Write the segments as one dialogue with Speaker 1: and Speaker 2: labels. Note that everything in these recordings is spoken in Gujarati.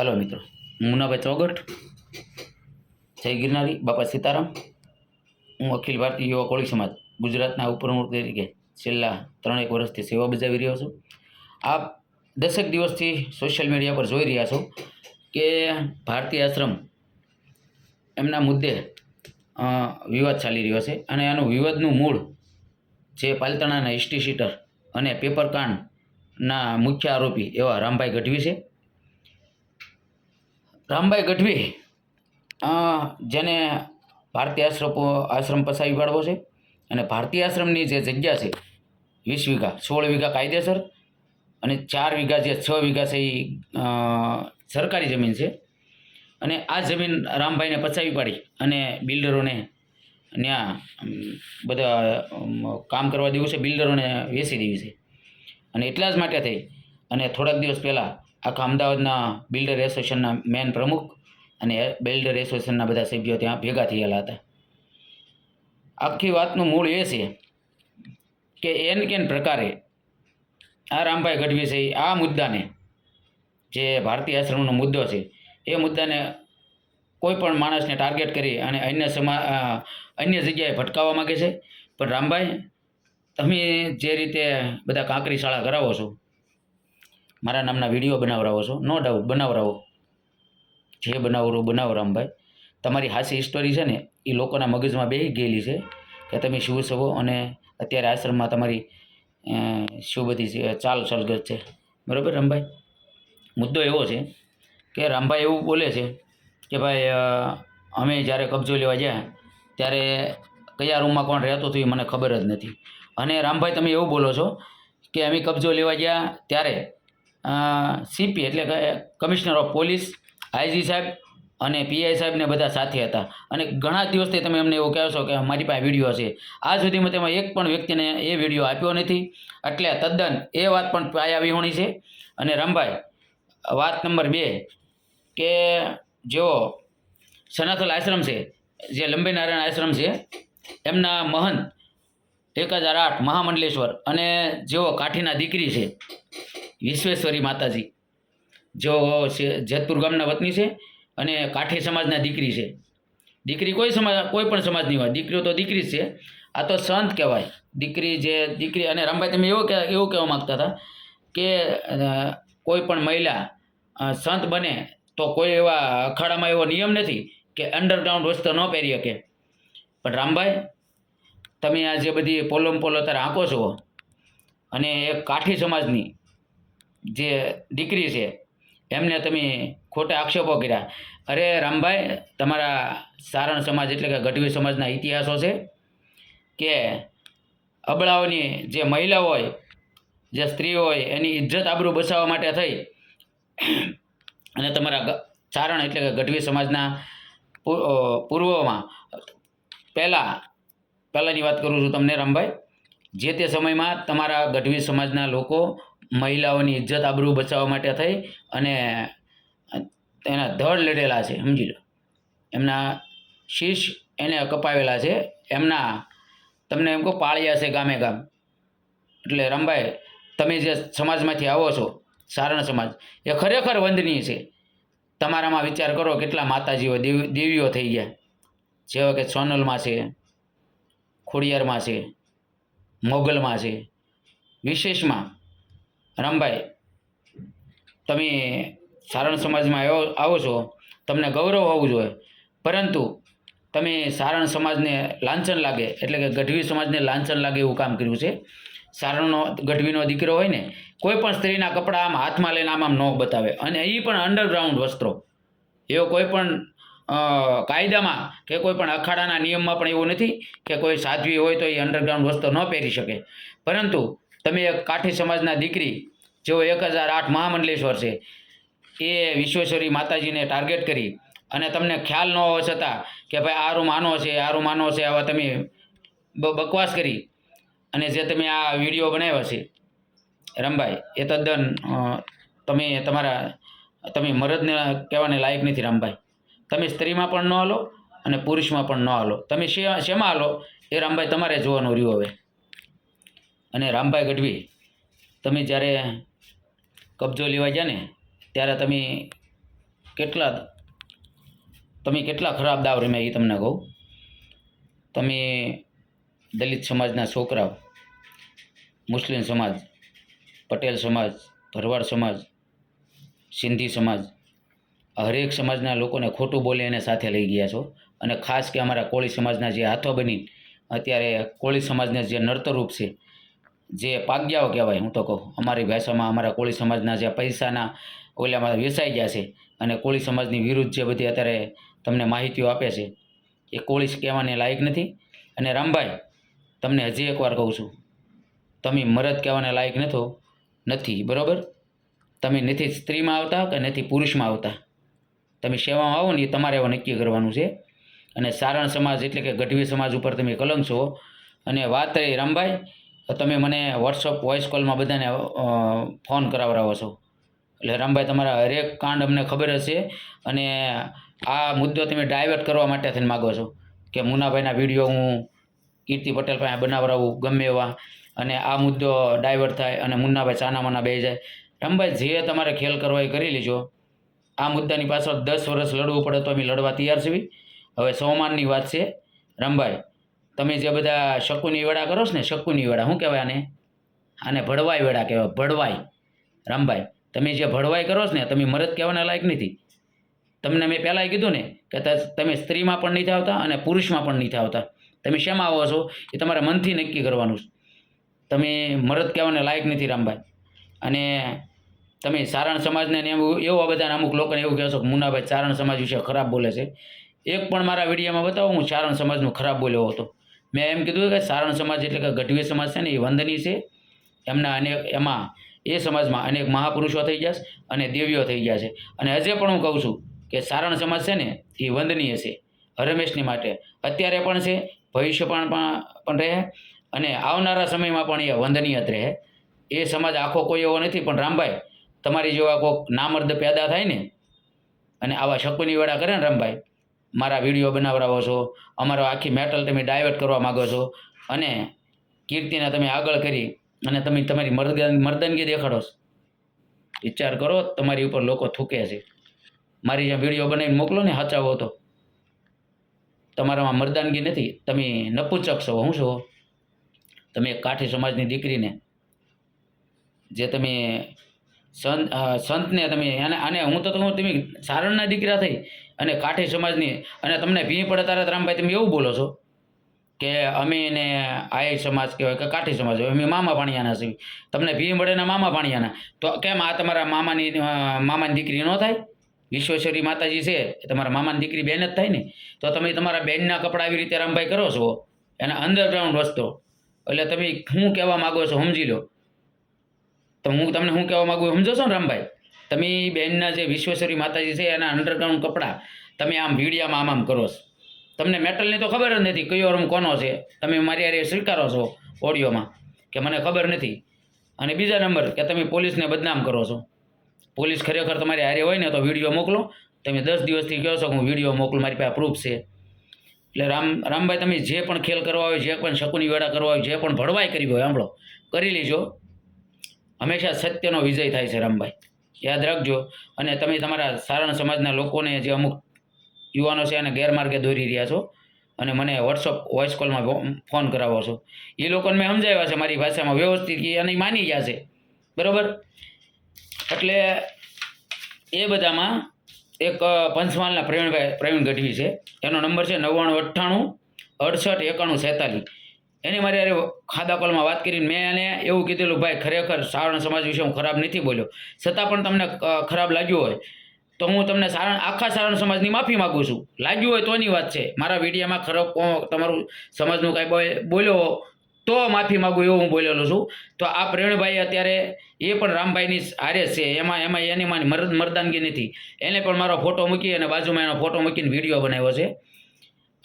Speaker 1: હલો મિત્રો મુનાભાઈ ચોગટ જય ગિરનારી, બાપા સીતારામ. હું અખિલ ભારતીય યુવા કોળી સમાજ, ગુજરાતના ઉપપ્રમુખ તરીકે છેલ્લા ત્રણેક વર્ષથી સેવા બજાવી રહ્યો છું. આપ દસેક દિવસથી સોશિયલ મીડિયા પર જોઈ રહ્યા છો કે ભારતીય આશ્રમ એમના મુદ્દે વિવાદ ચાલી રહ્યો છે અને આનું વિવાદનું મૂળ જે પાલતાણાના હિસ્ટ્રી શીટર અને પેપર કાંડના મુખ્ય આરોપી એવા રામભાઈ ગઢવી છે. રામભાઈ ગઢવી જેને ભારતીય આશ્રમ આશ્રમ પસાવી પાડવો છે અને ભારતીય આશ્રમની જે જગ્યા છે, વીસ વીઘા, સોળ વીઘા કાયદેસર અને ચાર વીઘા જે છ વીઘા છે એ સરકારી જમીન છે. અને આ જમીન રામભાઈને પચાવી પાડી અને બિલ્ડરોને ત્યાં બધા કામ કરવા દેવું છે, બિલ્ડરોને વેચી દેવી છે. અને એટલા જ માટે થઈ. અને થોડાક દિવસ પહેલાં આખા અમદાવાદના બિલ્ડર એસોસિએશનના મેન પ્રમુખ અને બિલ્ડર એસોસિએશનના બધા સભ્યો ત્યાં ભેગા થયેલા હતા. આખી વાતનું મૂળ એ છે કે એન કેન પ્રકારે આ રામભાઈ ગઢવી છે આ મુદ્દાને જે ભારતીય આશ્રમનો મુદ્દો છે, એ મુદ્દાને કોઈ પણ માણસને ટાર્ગેટ કરી અને અન્ય સમા અન્ય જગ્યાએ ભટકાવવા માગે છે. પણ રામભાઈ, તમે જે રીતે બધા કાંકરી શાળા કરાવો છો મારા નામના વીડિયો બનાવરાવો છો. નો ડાઉટ બનાવરાવો. જે બનાવરો બનાવો રામભાઈ. તમારી હાસી હિસ્ટોરી છે ને એ લોકોના મગજમાં બેસી ગયેલી છે કે તમે શું છો અને અત્યારે આશ્રમમાં તમારી શું બધી ચાલ સલગત છે. બરાબર રામભાઈ? મુદ્દો એવો છે કે રામભાઈ એવું બોલે છે કે ભાઈ અમે જ્યારે કબજો લેવા ગયા ત્યારે કયા રૂમમાં કોણ રહેતું હતું એ મને ખબર જ નથી. અને રામભાઈ તમે એવું બોલો છો કે અમે કબજો લેવા ગયા ત્યારે સીપી એટલે કે કમિશનર ઓફ પોલીસ આઈજી સાહેબ અને પીઆઈ સાહેબને બધા સાથે હતા. અને ઘણા દિવસથી તમે એમને એવું કહેશો કે મારી પાસે વીડિયો છે. આ સુધીમાં તેમાં એક પણ વ્યક્તિને એ વીડિયો આપ્યો નથી. એટલે તદ્દન એ વાત પણ પાયા વિહોણી છે. અને રામભાઈ, વાત નંબર બે, કે જેઓ સનાથલ આશ્રમ છે, જે લંબી નારાયણ આશ્રમ છે, એમના મહંત એક હજાર આઠ મહામંડલેશ્વર અને જેઓ કાઠીના દીકરી છે વિશ્વેશ્વરી માતાજી, જો જેતપુર ગામના વતની છે અને કાઠી સમાજના દીકરી છે. દીકરી કોઈ સમાજ કોઈ પણ સમાજની હોય, દીકરીઓ તો દીકરી જ છે. આ તો સંત કહેવાય. દીકરી જે, દીકરી અને રામભાઈ તમે એવું એવું કહેવા માગતા હતા કે કોઈ પણ મહિલા સંત બને તો કોઈ એવા અખાડામાં એવો નિયમ નથી કે અંડરગ્રાઉન્ડ વસ્ત્ર ન પહેરી શકે. પણ રામભાઈ, તમે આ જે બધી પોલોમ પોલો અત્યારે આંકો છો અને એક કાઠી સમાજની જે દીકરી છે, એમને તમે ખોટા આક્ષેપો કર્યા. અરે રામભાઈ, તમારા સારણ સમાજ એટલે કે ગઢવી સમાજના ઇતિહાસો છે કે અબળાઓની જે મહિલા હોય, જે સ્ત્રી હોય, એની ઇજ્જત આબરૂ બચાવવા માટે થઈ. અને તમારા ચારણ એટલે કે ગઢવી સમાજના પૂર્વમાં. પહેલાં, પહેલાંની વાત કરું છું તમને રામભાઈ. જે તે સમયમાં તમારા ગઢવી સમાજના લોકો મહિલાઓની ઇજ્જત આબરૂ બચાવવા માટે થઈ અને એના ધડ લડેલા છે, સમજી લો. એમના શીશ એને કપાવેલા છે. એમના, તમને એમ કહો, પાળ્યા છે ગામે ગામ. એટલે રામભાઈ, તમે જે સમાજમાંથી આવો છો, સારણ સમાજ, એ ખરેખર વંદનીય છે. તમારામાં વિચાર કરો કેટલા માતાજીઓ, દેવી, દેવીઓ થઈ ગયા. જેવા કે સોનલમાં છે, ખોડિયારમાં છે, મોગલમાં છે. વિશેષમાં રામભાઈ, તમે સારણ સમાજમાં આવો આવો છો, તમને ગૌરવ હોવું જોઈએ. પરંતુ તમે સારણ સમાજને લાંછન લાગે, એટલે કે ગઢવી સમાજને લાંછન લાગે એવું કામ કર્યું છે. સારણનો, ગઢવીનો દીકરો હોય ને, કોઈ પણ સ્ત્રીના કપડાં આમ હાથમાં લઈને આમ આમ ન બતાવે. અને એ પણ અંડરગ્રાઉન્ડ વસ્ત્રો. એવો કોઈ પણ કાયદામાં કે કોઈ પણ અખાડાના નિયમમાં પણ એવું નથી કે કોઈ સાધ્વી હોય તો એ અંડરગ્રાઉન્ડ વસ્ત્રો ન પહેરી શકે. પરંતુ તમે એક કાઠી સમાજના દીકરી, જેઓ એક હજાર આઠ મહામંડલેશ્વર છે, એ વિશ્વેશ્વરી માતાજીને ટાર્ગેટ કરી અને તમને ખ્યાલ ન હોવા છતાં કે ભાઈ આ રૂમ આનો છે, આ રૂમ આનો છે, આવા તમે બકવાસ કરી અને જે તમે આ વીડિયો બનાવ્યો છે, રામભાઈ, એ તદ્દન તમે તમારા, તમે મરદને કહેવાને લાયક નથી રામભાઈ. તમે સ્ત્રીમાં પણ ન હાલો અને પુરુષમાં પણ ન હાલો. તમે શેમાં હાલો? એ રામભાઈ તમારે જોવાનું રહ્યું હવે. અને રામભાઈ ગઢવી, તમે જ્યારે કબજો લેવા ગયા ને, ત્યારે તમે કેટલા તમે કેટલા ખરાબ દાવ રમ્યા એ તમને કહું? તમે દલિત સમાજના છોકરા, મુસ્લિમ સમાજ, પટેલ સમાજ, ભરવાડ સમાજ, સિંધી સમાજ, હરેક સમાજના લોકોને ખોટું બોલી એને સાથે લઈ ગયા છો. અને ખાસ કે અમારા કોળી સમાજના જે હાથો બની, અત્યારે કોળી સમાજને જે નર્તરૂપ છે જે પાગ્યાઓ કહેવાય, હું તો કહું. અમારી ભાષામાં, અમારા કોળી સમાજના જે પૈસાના ઓલામાં વેચાઈ ગયા છે અને કોળી સમાજની વિરુદ્ધ જે બધી અત્યારે તમને માહિતીઓ આપે છે, એ કોળી કહેવાને લાયક નથી. અને રામભાઈ, તમને હજી એકવાર કહું છું, તમે મરદ કહેવાને લાયક નથો, નથી, બરાબર? તમે નથી સ્ત્રીમાં આવતા કે નથી પુરુષમાં આવતા? તમે સેવામાં આવો ને એ તમારે એવું નક્કી કરવાનું છે. અને સારણ સમાજ એટલે કે ગઢવી સમાજ ઉપર તમે કલંક છો. અને વાત રહી રામભાઈ તો તમે મને વોટ્સઅપ વોઇસ કોલમાં બધાને ફોન કરાવરાવો છો. એટલે રામભાઈ, તમારા હરેક કાંડ અમને ખબર હશે અને આ મુદ્દો તમે ડાયવર્ટ કરવા માટે થઈને માગો છો કે મુનાભાઈના વીડિયો હું કીર્તિ પટેલ પાસે બનાવરાવું ગમે એવા. અને આ મુદ્દો ડાયવર્ટ થાય અને મુન્નાભાઈ ચાનામાના બે જાય. રામભાઈ, જે તમારે ખેલ કરવા એ કરી લીજો. આ મુદ્દાની પાછળ દસ વર્ષ લડવું પડે તો અમે લડવા તૈયાર છીએ. હવે સોમાનની વાત છે. રામભાઈ તમે જે બધા શકુની વેળા કરો છો ને, શકુની વેળા, શું કહેવાય આને? આને ભડવાઈ વેળા કહેવાય ભડવાઈ રામભાઈ, તમે જે ભડવાઈ કરો છો ને, તમે મરદ કહેવાના લાયક નથી. તમને મેં પહેલાંય કીધું ને કે તમે સ્ત્રીમાં પણ નથી આવતા અને પુરુષમાં પણ નથી આવતા. તમે શેમાં આવો છો? એ તમારા મનથી નક્કી કરવાનું છે. તમે મરદ કહેવાને લાયક નથી રામભાઈ. અને તમે સારણ સમાજને એવું, એવા બધા અમુક લોકોને એવું કહેશો કે મુનાભાઈ ચારણ સમાજ વિશે ખરાબ બોલે છે. એક પણ મારા વિડીયોમાં બતાવો, હું ચારણ સમાજનું ખરાબ બોલ્યો હતો. મેં એમ કીધું કે સારણ સમાજ એટલે કે ગઢવી સમાજ છે ને એ વંદની છે. એમના અનેક, એમાં એ સમાજમાં અનેક મહાપુરુષો થઈ ગયા છે અને દેવીઓ થઈ ગયા છે. અને હજે પણ હું કહું છું કે સારણ સમાજ છે ને એ વંદનીય છે, હરમેશની માટે. અત્યારે પણ છે, ભવિષ્ય પણ પણ રહે અને આવનારા સમયમાં પણ એ વંદનીય જ રહે. એ સમાજ આખો કોઈ એવો નથી, પણ રામભાઈ, તમારી જેવા કોઈક નામર્દ પેદા થાય ને અને આવા શકુની વેળા કરે ને રામભાઈ મારા વીડિયો બનાવરાવો છો? અમારો આખી મેટલ તમે ડાયવર્ટ કરવા માગો છો? અને કીર્તિને તમે આગળ કરી અને તમે તમારી મર્દ, મર્દનગી દેખાડો છો. વિચાર કરો, તમારી ઉપર લોકો થૂકે છે. મારી જ્યાં વીડિયો બનાવીને મોકલો ને હચાવો તો. તમારામાં મર્દાનગી નથી, તમે નપુચક છો શું છો. તમે એક કાઠી સમાજની દીકરીને જે તમે સંત સંતને તમે, અને આને હું તો હું તમે સારણના દીકરા થઈ. અને કાઠી સમાજની, અને તમને ભી પડે તારે રામભાઈ તમે એવું બોલો છો? કે અમે એને આય સમાજ કહેવાય કે કાઠી સમાજ હોય અમે મામા ભાણિયાના છીએ. તમને ભીમ મળે ને મામા ભાણિયાના. તો કેમ આ તમારા મામાની મામાની દીકરી ન થાય? વિશ્વેશ્વરી માતાજી છે, એ તમારા મામાની દીકરી બેન જ થાય ને? તો તમે તમારા બેનના કપડાં આવી રીતે રામભાઈ કરો છો? એના અંડરગ્રાઉન્ડ વસ્તુ એટલે તમે શું કહેવા માગો છો સમજી લો. તો હું તમને શું કહેવા માગું સમજો છો ને રામભાઈ? તમે બેનના જે વિશ્વેશ્વરી માતાજી છે, એના અંડરગ્રાઉન્ડ કપડાં તમે આમ ભીડિયામાં આમ આમ કરો છો. તમને મેટલની તો ખબર જ નથી કયો રમ કોનો છે. તમે મારી હારે સ્વીકારો છો ઓડિયોમાં કે મને ખબર નથી. અને બીજા નંબર કે તમે પોલીસને બદનામ કરો છો. પોલીસ ખરેખર તમારી હારે હોય ને તો વીડિયો મોકલો. તમે દસ દિવસથી કહો છો કે હું વીડિયો મોકલું, મારી પાસે પ્રૂફ છે. એટલે રામ, રામભાઈ, તમે જે પણ ખેલ કરવા હોય, જે પણ શકુની વેળા કરવા હોય, જે પણ ભળવાઈ કરવી હોય, સાંભળો. કરી લેજો. હંમેશા સત્યનો વિજય થાય છે, રામભાઈ. યાદ રાખજો. અને તમે તમારા સારણ સમાજના લોકોને જે અમુક યુવાનો છે એને ગેરમાર્ગે દોરી રહ્યા છો. અને મને વોટ્સઅપ વોઇસ કોલમાં ફોન કરાવો છો. એ લોકોને મેં સમજાવ્યા છે મારી ભાષામાં વ્યવસ્થિત અને માની ગયા છે. બરાબર? એટલે એ બધામાં એક પંચમહાલના પ્રવીણભાઈ, પ્રવીણ ગઢવી છે. એનો નંબર છે નવ્વાણું અઠ્ઠાણું અડસઠ એકાણું સેતાલીસ એની મારી હારે ખાદા કોલમાં વાત કરીને મેં એને એવું કીધેલું, ભાઈ, ખરેખર સારણ સમાજ વિશે હું ખરાબ નથી બોલ્યો. છતાં પણ તમને ખરાબ લાગ્યું હોય, તો હું તમને સારણ, આખા સારણ સમાજની માફી માગું છું. લાગ્યું હોય તોની વાત છે. મારા વિડીયામાં ખરાબ તમારું સમાજનું કાંઈ બોલ્યો તો માફી માગું એવું હું બોલેલો છું. તો આ પ્રવીણભાઈ અત્યારે એ પણ રામભાઈની હારે છે. એમાં એમાં એની માની મરદ, મરદાનગી નથી. એને પણ મારો ફોટો મૂકી અને બાજુમાં એનો ફોટો મૂકીને વીડિયો બનાવ્યો છે.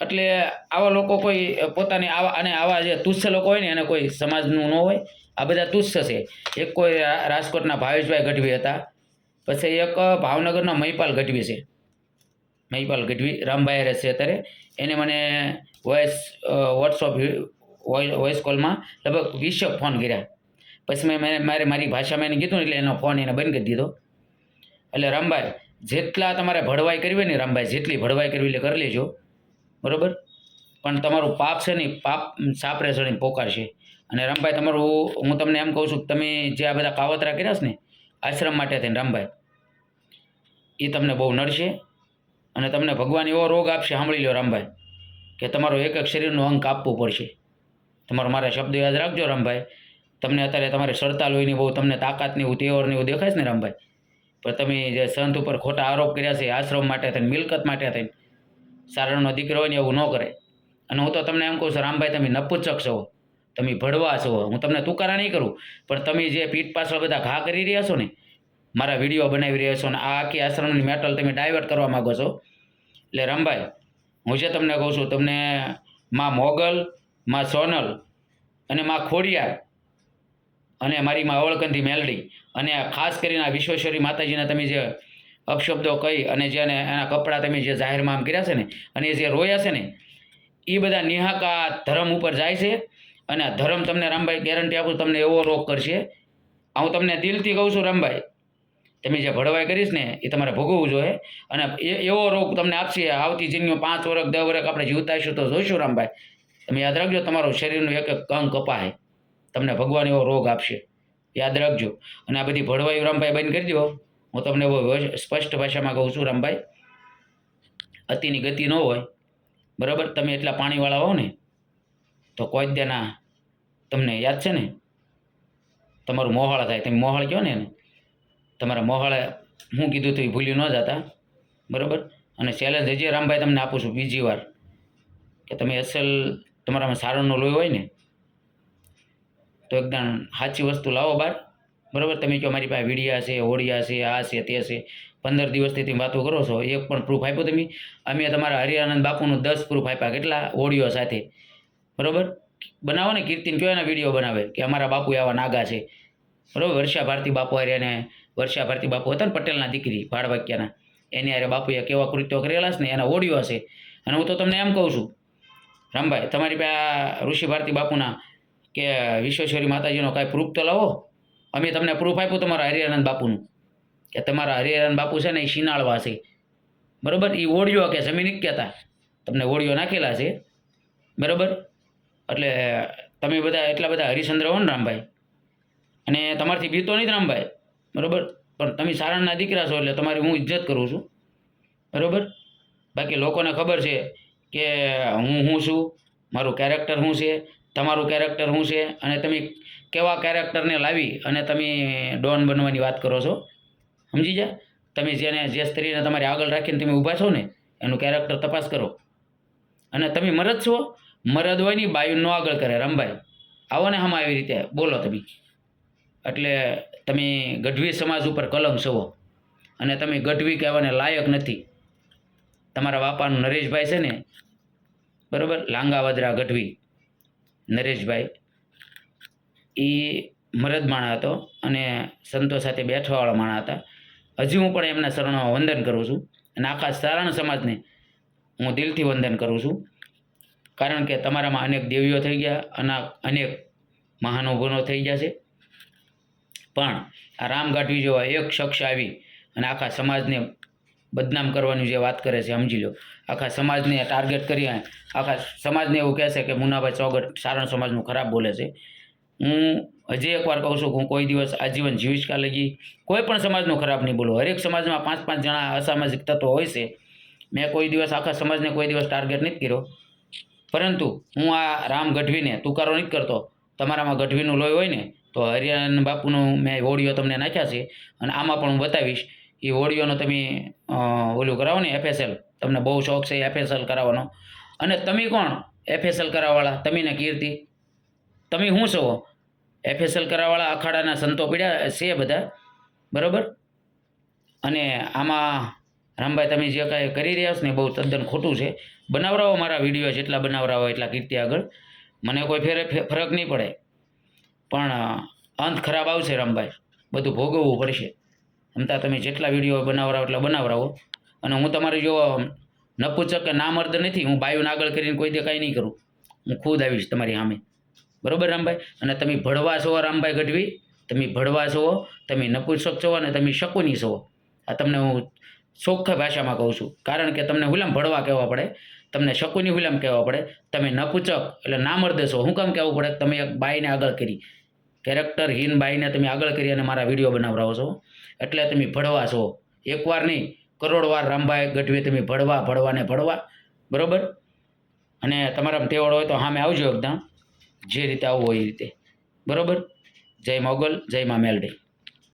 Speaker 1: એટલે આવા લોકો કોઈ પોતાની આવા, અને આવા જે તુચ્છ લોકો હોય ને, એને કોઈ સમાજનું ન હોય. આ બધા તુચ્છ છે. એક કોઈ રાજકોટના ભાવેશભાઈ ગઢવી હતા. પછી એક ભાવનગરના મહિપાલ ગઢવી છે. મહિપાલ ગઢવી રામભાઈ રહે છે અત્યારે. એને મને વોઇસ વોટ્સઅપ વોઇસ કોલમાં લગભગ વીસેક ફોન કર્યા. પછી મેં મેં, મારે મારી ભાષામાં એને કીધું એટલે એનો ફોન એને બંધ કરી દીધો. એટલે રામભાઈ, જેટલા તમારે ભળવાઈ કરવી હોય ને, રામભાઈ, જેટલી ભળવાઈ કરવી એટલે કરી લેજો. બરોબર? પણ તમારું પાપ છે ને પાપ સાપરે ચડીને પોકારશે. અને રામભાઈ, તમારું, હું તમને એમ કહું છું કે તમે જે આ બધા કાવતરા કર્યા છે ને, આશ્રમ માટે થઈને રામભાઈ, એ તમને બહુ નડશે અને તમને ભગવાન એવો રોગ આપશે, સાંભળી લો રામભાઈ, કે તમારું એક એક શરીરનું અંગ કાપવું પડશે. તમારો મારા શબ્દ યાદ રાખજો રામભાઈ. તમને અત્યારે તમારે સડતાલ હોય બહુ તમને તાકાતની એવું તેવરની એવું દેખાય છે ને રામભાઈ? પણ તમે જે સંત ઉપર ખોટા આરોપ કર્યા છે, આશ્રમ માટે થઈને, મિલકત માટે થઈને સારણનો દીકરો હોય ને એવું ન કરે. અને હું તો તમને એમ કહું છું, રામભાઈ, તમે નપુચક છો. તમે ભડવા છો. હું તમને તુકારા નહીં કરું, પણ તમે જે પીઠ પાછળ બધા ઘા કરી રહ્યા છો ને, મારા વીડિયો બનાવી રહ્યા છો ને, આ આખી આશ્રમની મેટલ તમે ડાયવર્ટ કરવા માગો છો. એટલે રામભાઈ, હું જે તમને કહું છું, તમને માં મોગલ, માં સોનલ અને માં ખોડિયાર અને મારી માં અવળકંથી મેલડી અને ખાસ કરીને આ વિશ્વેશ્વરી માતાજીના તમે જે અપશબ્દો કહી અને જેને એના કપડાં તમે જે જાહેરમાં આમ કર્યા છે ને, અને એ જે રોયા છે ને, એ બધા નિહાકા ધર્મ ઉપર જાય છે અને આ ધર્મ તમને રામભાઈ ગેરંટી આપું તમને એવો રોગ કરશે. હું તમને દિલથી કહું છું રામભાઈ, તમે જે ભળવાઈ કરીશ ને, એ તમારે ભોગવવું જોઈએ અને એવો રોગ તમને આપશે, આવતી જિંદગીમાં પાંચ વર્ષ દસ વર્ષ આપણે જીવતા હશું તો જોઈશું રામભાઈ. તમે યાદ રાખજો, તમારું શરીરનું એક એક અંગ કપાય. તમને ભગવાન એવો રોગ આપશે. યાદ રાખજો. અને આ બધી ભળવાઈ રામભાઈ બંધ કરી દો હું તમને સ્પષ્ટ ભાષામાં કહું છું, રામભાઈ. અતિની ગતિ ન હોય, બરાબર? તમે એટલા પાણીવાળા હો ને, તો કોઈ જ તમને યાદ છે ને? તમારું મોહાળ થાય. તમે મોહાળ કહો ને તમારા મોહાળે હું કીધું તો એ ભૂલી ન જતા, બરાબર? અને ચેલેન્જ હજી રામભાઈ તમને આપું છું બીજી વાર, કે તમે અસલ તમારામાં સારણનો લોહી હોય ને, તો એકદમ સાચી વસ્તુ લાવો બહાર. બરાબર? તમે કહો મારી પાસે વીડિયા છે, હોડિયા છે, આ છે, તે છે, પંદર દિવસથી તમે વાતો કરો છો, એક પણ પ્રૂફ આપ્યો તમે? અમે તમારા હરિયાનંદ બાપુનું દસ પ્રૂફ આપ્યા, કેટલા? ઓડિયો સાથે. બરાબર? બનાવો ને કીર્તિન, કયો એના વીડિયો બનાવે? કે અમારા બાપુ આવા નાગા છે. બરાબર? વર્ષા ભારતી બાપુ હરિયાને વર્ષા ભારતી બાપુ હતા ને પટેલના દીકરી, ભાડવાક્યાના. એની હારે બાપુએ કેવા કૃત્યો કરેલા છે ને એના ઓડિયો હશે અને હું તો તમને એમ કહું છું, રામભાઈ, તમારી પાસે ઋષિ ભારતી બાપુના કે વિશ્વેશ્વરી માતાજીનો કાંઈ પ્રૂફ તો લાવો? અમે તમને પ્રૂફ આપ્યું તમારા હરિહરન બાપુનું, કે તમારા હરિહરન બાપુ છે ને એ શિનાળવા છે. બરાબર? એ ઓડિયો કે જમીન કહેતા. તમને ઓડિયો નાખેલા છે. બરાબર? એટલે તમે બધા એટલા બધા હરિશ્ચંદ્ર હો ને રામભાઈ. અને તમારથી બીતો નહીં રામભાઈ. બરાબર? પણ તમે સારણના દીકરા છો એટલે તમારી હું ઇજ્જત કરું છું. બરાબર? બાકી લોકોને ખબર છે કે હું હું છું, મારું કેરેક્ટર શું છે, તમારું કેરેક્ટર શું છે, અને તમે કેવા કેરેક્ટરને લાવી અને તમે ડોન બનવાની વાત કરો છો? સમજી જા તમે જેને જે સ્ત્રીને તમારી આગળ રાખીને તમે ઊભા છો ને, એનું કેરેક્ટર તપાસ કરો. અને તમે મરદ છો મરદ હોયની બાયુનો આગળ કરે. રમભાઈ, આવો ને હમ આવી રીતે બોલો તમે. એટલે તમે ગઢવી સમાજ ઉપર કલમ છો અને તમે ગઢવી કહેવાને લાયક નથી. તમારા બાપાનું નરેશભાઈ છે ને, બરાબર? લાંગાવદરા ગઢવી. નરેશભાઈ એ મરદ માણા હતો અને સંતો સાથે બેઠવાવાળા માણા હતા. હજી હું પણ એમના શરણોમાં વંદન કરું છું અને આખા સારણ સમાજને હું દિલથી વંદન કરું છું. કારણ કે તમારામાં અનેક દેવીઓ થઈ ગયા, અને, અનેક મહાનુભવો થઈ ગયા છે. પણ આ રામ ગાઢવી જેવા એક શખ્સ આવી અને આખા સમાજને બદનામ કરવાની જે વાત કરે છે, સમજી લો. આખા સમાજને ટાર્ગેટ કરી આખા સમાજને એવું કહે છે કે મુનાભાઈ ચોગટ સારણ સમાજનું ખરાબ બોલે છે. હું હજી એકવાર કહું છું કે હું કોઈ દિવસ આજીવન જીવીશ કા લગી કોઈ પણ સમાજનું ખરાબ નહીં બોલું. હરેક સમાજમાં પાંચ પાંચ જણા અસામાજિક તત્વો હોય છે. મેં કોઈ દિવસ આખા સમાજને કોઈ દિવસ ટાર્ગેટ નથી કર્યો. પરંતુ હું આ રામ ગઢવીને તુકારો નથી કરતો. તમારામાં ગઢવીનું લોહી હોય ને, તો હરિયાન બાપુનું મેં ઓડિયો તમને નાખ્યા છે. અને આમાં પણ હું બતાવીશ. એ હોળીઓનો તમે ઓલું કરાવો ને એફએસએલ. તમને બહુ શોખ છે એફએસએલ કરાવવાનો. અને તમે કોણ? એફએસએલ કરાવવાળા તમે ને કીર્તિ. તમે શું છો? એફએસએલ કરાવવાળા અખાડાના સંતો પીડ્યા છે બધા, બરાબર? અને આમાં રામભાઈ તમે જે કાંઈ કરી રહ્યા છો ને બહુ તદ્દન ખોટું છે. બનાવરાવો મારા વીડિયો જેટલા બનાવરાવો એટલા કીર્તિ આગળ. મને કોઈ ફેરે ફરક નહીં પડે. પણ અંત ખરાબ આવશે રામભાઈ. બધું ભોગવવું પડશે. અમતા તમે જેટલા વીડિયો બનાવરાવો એટલા બનાવરાવો અને હું તમારી જો નપુચક કે નામર્દ નથી, હું બાયુને આગળ કરીને કોઈ દે કાંઈ નહીં કરું. હું ખુદ આવીશ તમારી સામે. બરોબર રામભાઈ? અને તમે ભળવા છો રામભાઈ ગઢવી? તમે ભળવા છો, તમે નપુંસક છો અને તમે શકુની છો. આ તમને હું ચોખ્ખા ભાષામાં કહું છું. કારણ કે તમને હુલામ ભળવા કહેવા પડે. તમને શકુની હુલામ કહેવા પડે. તમે નપુચક એટલે નામર્દ છો. હું કામ કહેવું પડે? તમે એક બાઈને આગળ કરી. કેરેક્ટર હીન બાઈને તમે આગળ કરી અને મારા વીડિયો બનાવરાવો છો. એટલે તમે ભળવા છો. એકવાર નહીં કરોડ વાર રામભાઈ ગઢવી તમે ભળવા ભળવા ને ભળવા. બરાબર? અને તમારા તેવડ હોય તો સામે આવજો એકદમ. જે રીતે આવવું હોય એ રીતે. બરાબર? જય મોગલ જય મા મેલડી.